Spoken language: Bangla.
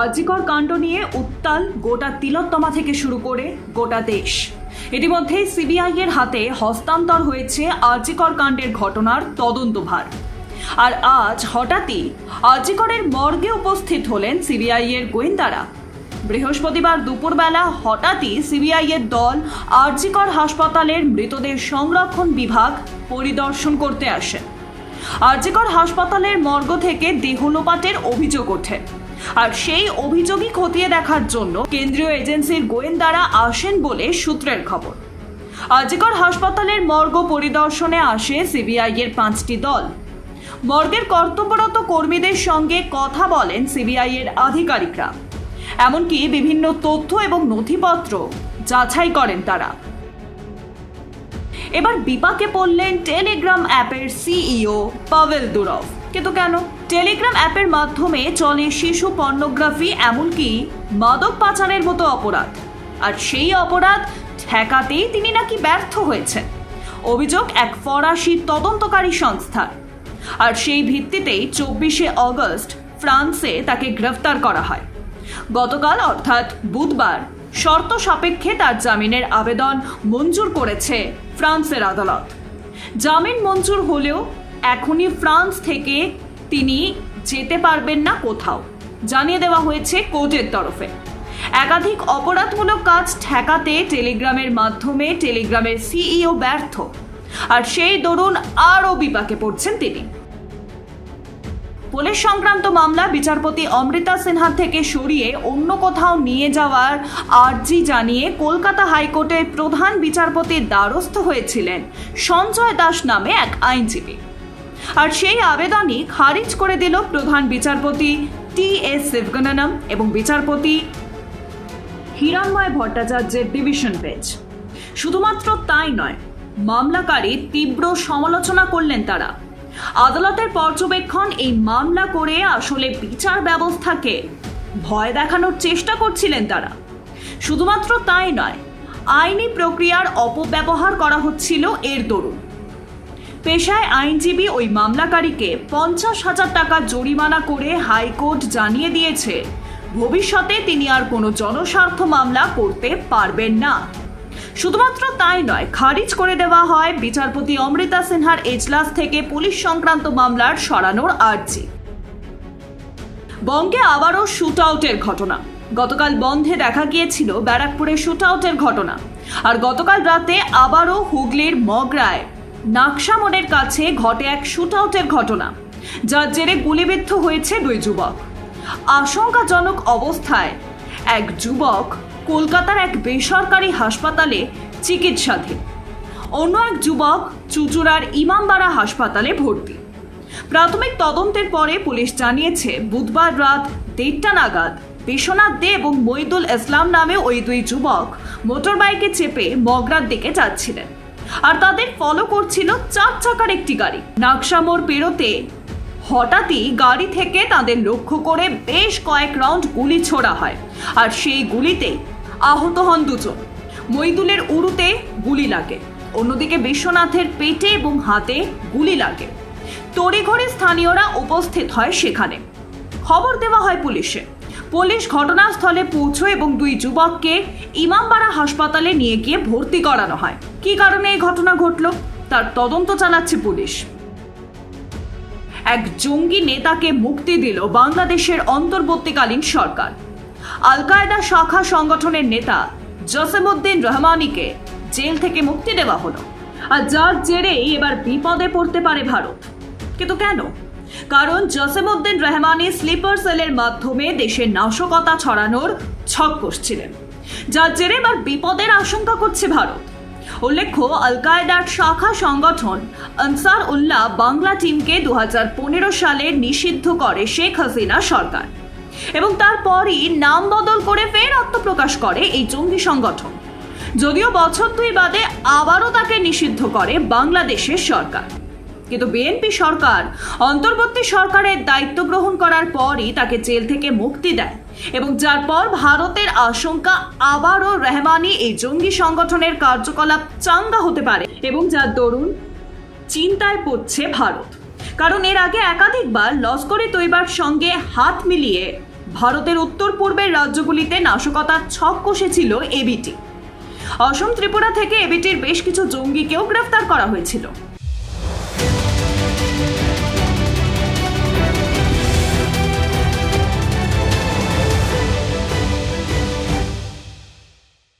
আরজিকর কাণ্ড নিয়ে উত্তাল গোটা তিলোত্তমা থেকে শুরু করে গোটা দেশ। ইতিমধ্যেই সিবিআই এর হাতে হস্তান্তর হয়েছে আরজিকর কাণ্ডের ঘটনার তদন্তভার আর আজ হঠাৎই আরজিকরের মর্গে উপস্থিত হলেন সিবিআই এর গোয়েন্দারা। বৃহস্পতিবার দুপুরবেলা হঠাৎই সিবিআই এর দল আরজিকর হাসপাতালের মৃতদের সংরক্ষণ বিভাগ পরিদর্শন করতে আসেন আরজিকর হাসপাতালের মর্গ থেকে দেহলোপাটের অভিযোগ ওঠে। আর সেই অভিযোগই খতিয়ে দেখার জন্য কেন্দ্রীয় এজেন্সির গোয়েন্দারা আসেন বলে সূত্রের খবর। আরজিকর হাসপাতালের মর্গ পরিদর্শনে আসে সিবিআই এর পাঁচটি দল। মর্গের কর্তব্যরত কর্মীদের সঙ্গে কথা বলেন সিবিআই এর আধিকারিকরা। এমনকি বিভিন্ন তথ্য এবং নথিপত্র যাচাই করেন তারা। এবার বিপাকে পড়লেন টেলিগ্রাম অ্যাপের সিইও পাভেল দুরভ কিন্তু কেন? টেলিগ্রাম অ্যাপের মাধ্যমে চলে শিশু পর্নোগ্রাফি, এমনকি মাদক পাচারের মতো অপরাধ। আর সেই অপরাধ ঠেকাতেই তিনি নাকি ব্যর্থ হয়েছেন। অভিযোগ এক ফরাসি তদন্তকারী সংস্থার। আর সেই ভিত্তিতেই চব্বিশে অগস্ট ফ্রান্সে তাকে গ্রেফতার করা হয়। গতকাল, অর্থাৎ বুধবার, শর্ত সাপেক্ষে তার জামিনের আবেদন মঞ্জুর করেছে ফ্রান্সের আদালত। জামিন মঞ্জুর হলেও এখনই ফ্রান্স থেকে তিনি যেতে পারবেন না কোথাও। জানিয়ে দেওয়া হয়েছে কোর্টের তরফে। একাধিক অপরাধমূলক কাজ ঠেকাতে টেলিগ্রামের মাধ্যমে টেলিগ্রামের সিইও ব্যর্থ। আর সেই দরুন আরও বিপাকে পড়ছেন তিনি। পুলিশ সংক্রান্ত মামলা বিচারপতি অমৃতা সিনহা থেকে সরিয়ে অন্য কোথাও নিয়ে যাওয়ার আর্জি জানিয়ে কলকাতা হাইকোর্টের প্রধান বিচারপতির দ্বারস্থ হয়েছিলেন সঞ্জয় দাস নামে এক আইনজীবী। আর সেই আবেদনই খারিজ করে দিল প্রধান বিচারপতি টি এস শিবগণনম এবং বিচারপতি হিরণময় ভট্টাচার্যের ডিভিশন বেঞ্চ শুধুমাত্র তাই নয়, মামলাকারী তীব্র সমালোচনা করলেন তারা। আদালতের পর্যবেক্ষণ এই মামলা করে আসলে বিচার ব্যবস্থাকে ভয় দেখানোর চেষ্টা করছিলেন তারা। শুধুমাত্র তাই নয়, আইনি প্রক্রিয়ার অপব্যবহার করা হচ্ছিল এর দরুন। পেশায় আইনজীবী ওই মামলাকারীকে পঞ্চাশ হাজার টাকা জরিমানা করে হাইকোর্ট জানিয়ে দিয়েছে। ভবিষ্যতে তিনি আর কোনো জনস্বার্থ মামলা করতে পারবেন না। শুধুমাত্র তাই নয়, খারিজ করে দেওয়া হয় বিচারপতি অমৃতা সিনহার এজলাস থেকে পুলিশ সংক্রান্ত মামলার সরানোর আর্জি। বঙ্গে আবারও শুট আউটের ঘটনা। গতকাল বন্ধে দেখা গিয়েছিল ব্যারাকপুরে শুট আউটের ঘটনা। আর গতকাল রাতে আবারও হুগলির মগরায়। নাকশা মোড়ের কাছে ঘটে এক শুট আউটের ঘটনা, যার জেরে গুলিবিদ্ধ হয়েছে দুই যুবক। আশঙ্কাজনক অবস্থায় এক যুবক কলকাতার এক বেসরকারি হাসপাতালে চিকিৎসাধীন। অন্য এক যুবক চুচুড়ার ইমামবাড়া হাসপাতালে ভর্তি। প্রাথমিক তদন্তের পরে পুলিশ জানিয়েছে, বুধবার রাত দেড়টা নাগাদ বিশ্বনাথ দে এবং মইদুল ইসলাম নামে ওই দুই যুবক মোটরবাইকে চেপে মগরার দিকে যাচ্ছিলেন। আর তাদের ফলো করছিল চার চাকার একটি গাড়ি। নাকশামোর পেরোতে হঠাৎই গাড়ি থেকে তাদের লক্ষ্য করে বেশ কয়েক রাউন্ড গুলি ছোড়া হয় আর সেই গুলিতে আহত হন দুজন। মইদুলের উরুতে গুলি লাগে, অন্যদিকে বিশ্বনাথের পেটে এবং হাতে গুলি লাগে। তড়িঘড়ি স্থানীয়রা উপস্থিত হয় সেখানে। খবর দেওয়া হয় পুলিশে। পুলিশ ঘটনাস্থলে পৌঁছয় এবং দুই যুবককে ইমামবাড়া হাসপাতালে নিয়ে গিয়ে ভর্তি করানো হয়। কী কারণে এই ঘটনা ঘটল? তার তদন্ত চালাচ্ছে পুলিশ। এক জঙ্গি নেতাকে মুক্তি দিল বাংলাদেশের অন্তর্বর্তীকালীন সরকার। আল কায়দা শাখা সংগঠনের নেতা জসেমউদ্দিন রহমানিকে জেল থেকে মুক্তি দেওয়া হলো। আর যার জেরেই এবার বিপদে পড়তে পারে ভারত। কিন্তু কেন? কারণ জসেমউদ্দিন রহমানি স্লিপার সেলের মাধ্যমে দেশের নাশকতা ছড়ানোর ছক কষছিলেন যার জেরে এবার বিপদের আশঙ্কা করছে ভারত। উল্লেখ্য আল কায়দার শাখা সংগঠন আনসার উল্লাহ বাংলা টিমকে দু হাজার পনেরো সালে নিষিদ্ধ করে শেখ হাসিনা সরকার এবং তারপরই নাম বদল করে ফের আত্মপ্রকাশ করে এই জঙ্গি সংগঠন। যদিও বছর দুই বাদে আবারও তাকে নিষিদ্ধ করে বাংলাদেশের সরকার। কিন্তু বিএনপি সরকার অন্তর্বর্তী সরকারের দায়িত্ব গ্রহণ করার পরই তাকে জেল থেকে মুক্তি দেয় এবং যার পর ভারতের আশঙ্কা আবারও রেহমানি এই জঙ্গি সংগঠনের কার্যকলাপ চাঙ্গা হতে পারে এবং যার দরুন চিন্তায় পড়ছে ভারত। কারণ এর আগে একাধিকবার লস্করে তৈবার সঙ্গে হাত মিলিয়ে ভারতের উত্তর পূর্বের রাজ্যগুলিতে নাশকতার ছক কষেছিল এবিটি অসম ত্রিপুরা থেকে এবিটির বেশ কিছু জঙ্গিকেও গ্রেফতার করা হয়েছিল।